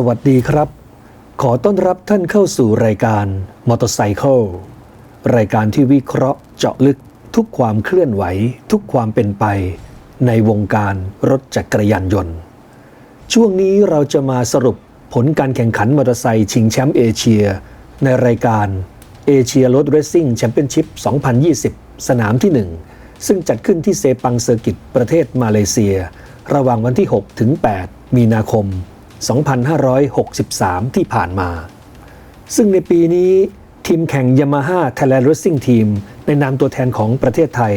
สวัสดีครับ ขอต้อนรับท่านเข้าสู่รายการมอเตอร์ไซค์รายการที่วิเคราะห์เจาะลึกทุกความเคลื่อนไหว ทุกความเป็นไป ในวงการรถจักรยานยนต์ ช่วงนี้เราจะมาสรุปผลการแข่งขันมอเตอร์ไซค์ชิงแชมป์เอเชีย ในรายการเอเชียรถเรซซิ่งแชมเปี้ยนชิพ 2020 สนามที่ 1 ซึ่งจัดขึ้นที่เซปังเซอร์กิตประเทศมาเลเซีย ระหว่างวันที่ 6 ถึง 8 มีนาคม 2563 ที่ผ่านมา ซึ่งในปีนี้ทีมแข่ง Yamaha Thailand Racing Team ในนามตัวแทนของประเทศไทย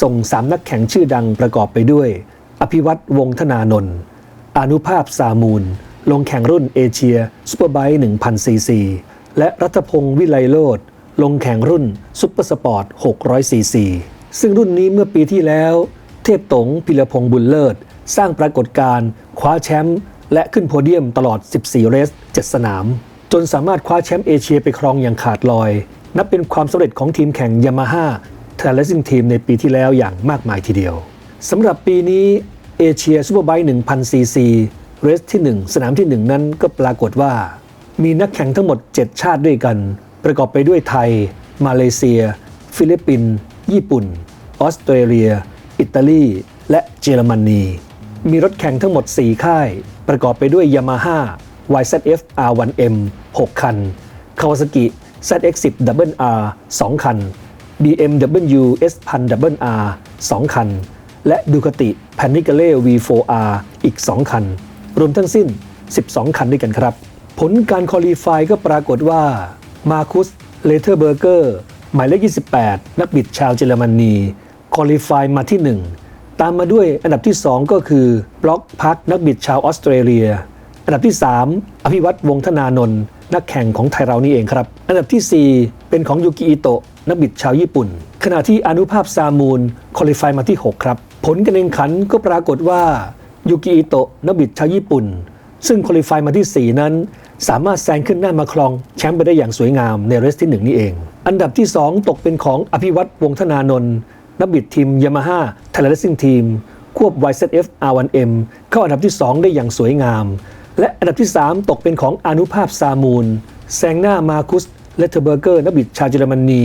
ส่ง 3 นักแข่งชื่อดังประกอบไปด้วย อภิวัตวงธนานนท์อนุภาพสามูล ลงแข่งรุ่นเอเชียซูเปอร์ไบค์1,000ซีซีและรัฐพงศ์วิไลโลดลงแข่งรุ่นซุปเปอร์สปอร์ต600ซีซีซึ่งรุ่นนี้เมื่อปีที่แล้ว เทพตงพิรพงศ์บุญเลิศ สร้างปรากฏการณ์คว้าแชมป์ และขึ้นโพเดียมตลอด 14 เรส 7 สนาม จนสามารถคว้าแชมป์เอเชียไปครองอย่างขาดลอย นับเป็นความสำเร็จของทีมแข่งยามาฮ่าเทเลซิ่งทีมในปีที่แล้วอย่างมากมายทีเดียวสำหรับปีนี้เอเชียซูเปอร์ไบค์1,000ซีซีเรสที่ 1 สนามที่ 1 นั้นก็ปรากฏว่า มีนักแข่งทั้งหมด 7 ชาติด้วยกัน ประกอบไปด้วยไทย มาเลเซีย ฟิลิปปินส์ญี่ปุ่น ออสเตรเลีย อิตาลี และเยอรมนี มีรถแข่งทั้งหมด 4 ค่าย ประกอบไปด้วย Yamaha YZF R1M 6 คัน Kawasaki ZX10 Double R 2 คัน BMW S1000 Double R 2 คัน และ Ducati Panigale V4R อีก 2 คัน รวมทั้งสิ้น 12 คันด้วยกันครับ ผลการคอลีฟายก็ปรากฏว่ามาคุสเลเทอร์เบอร์เกอร์หมายเลข 28 นักบิดชาวเยอรมนีคอลีฟายมาที่ 1 ตามมาด้วยอันดับที่ 2 ก็คือบล็อกพักนักบิดชาวออสเตรเลีย อันดับที่ 3 อภิวัตวงธนานนท์นักแข่งของไทยเรานี่เองครับ อันดับทีสี่ 4 เป็นของยูกิอิโตะนักบิดชาวญี่ปุ่น ขณะที่อนุภาพซามูลคอลิฟายมาที่ 6 ครับ ผลการแข่งขันก็ปรากฏว่ายูกิอิโตะนักบิดชาวญี่ปุ่น ซึ่งคอลิฟายมาที่ 4 นั้น สามารถแซงขึ้นหน้ามาครองแชมป์ไปได้อย่างสวยงามในเรสที่ 1 นี่เอง อันดับที่ 2 ตกเป็นของอภิวัตวงธนานนท์ นักบิดทีมยามาฮ่าไทยแลนด์ซิ่งทีม ควบ YZF R1M เข้าอันดับที่ 2 ได้อย่างสวยงาม และอันดับที่ 3 ตกเป็นของอนุภาพซามูล แซงหน้ามาคุสเลเทอร์เบอร์เกอร์นักบิดชาวเยอรมนี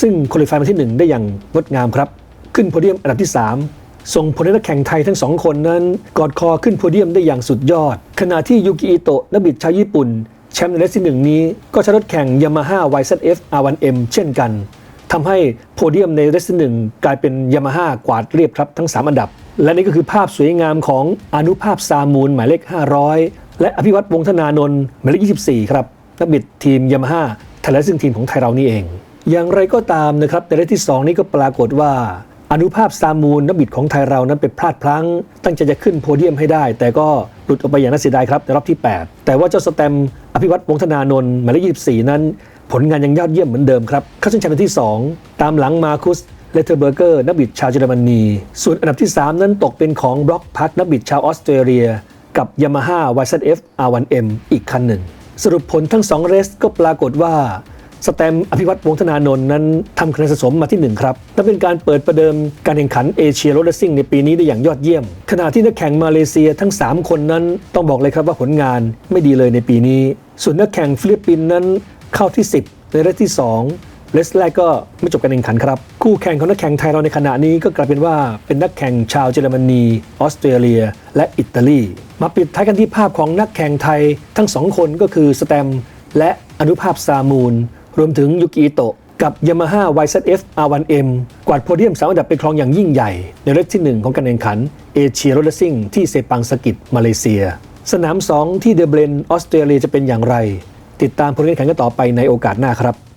ซึ่งคุริฟายมาที่ 1 ได้อย่างงดงามครับ ขึ้นโพเดียมอันดับที่ 3ส่งผลให้นักแข่งไทยทั้งสองคนนั้น กอดคอขึ้นโพเดียมได้อย่างสุดยอด ขณะที่ยูกิอิโตะนักบิดชาวญี่ปุ่น แชมป์ในเรสที่หนึ่งนี้ ก็ใช้รถแข่ง Yamaha YZF R1M เช่นกัน ทำให้โพเดียมในเรสที่หนึ่งกลายเป็นยามาฮ่ากวาดเรียบครับทั้ง 3 อันดับ และนี่ก็คือภาพสวยงามของอนุภาพซามูลหมายเลข 500 และอภิวัตวงธนานนท์หมายเลข 24 ครับนักบิดทีมยามาฮ่าไทยแลนด์ซึ่งทีมของไทยเรานี่เอง อย่างไรก็ตามนะครับในเรสที่ 2 นี้ก็ปรากฏว่า อนุภาพซามูลนักบิดของไทยเรานั้นไปพลาดพลั้ง ตั้งใจจะขึ้นโพเดียมให้ได้ แต่ก็หลุดออกไปอย่างน่าเสียดายครับในรอบที่ 8 แต่ว่าเจ้าสแตมอภิวัตวงธนานนท์หมายเลข 24 นั้น ผลงานยังยอดเยี่ยมเหมือนเดิมครับเข้าเส้นชัยเป็นที่ 2 ตามหลังมาคุสเลเทอร์เบอร์เกอร์นักบิดชาวเยอรมนี ส่วนอันดับที่ 3 นั้นตกเป็นของบล็อกพักนักบิดชาวออสเตรเลีย กับ Yamaha YZF R1M อีกคันหนึ่ง สรุปผลทั้ง 2 เรสก็ปรากฏว่า สแตมอภิวัตวงธนานนท์นั้นทำคะแนนสะสมมาที่ 1 ครับและเป็นการเปิดประเดิมการแข่งขันเอเชียรถเรซิ่งในปีนี้ได้อย่างยอดเยี่ยม ขณะที่นักแข่งมาเลเซียทั้ง 3 คนนั้นต้องบอกเลยครับว่าผลงานไม่ดีเลยในปีนี้ ส่วนนักแข่งฟิลิปปินส์นั้น เข้าที่ 10 ในเรสที่ 2เรสแรกก็ไม่จบการแข่งขันครับ คู่แข่งของนักแข่งไทยเราในขณะนี้ก็กลายเป็นว่าเป็นนักแข่งชาวเยอรมนีออสเตรเลีย และอิตาลี มาปิดท้ายกันที่ภาพของนักแข่งไทยทั้งสองคนก็คือสแตมและอนุภาพซามูล รวมถึงยูกิอิโตะกับ Yamaha YZF R1M กวาดโพเดียมสามอันดับไปครองอย่างยิ่งใหญ่ ในเรสที่ 1 ของการแข่งขันเอเชียโรถเลสซิ่งที่เซปังสกิตมาเลเซีย สนาม 2 ที่เดเบรนออสเตรเลียจะเป็นอย่างไร ติดตามผลการแข่งขันกันต่อไปในโอกาสหน้าครับ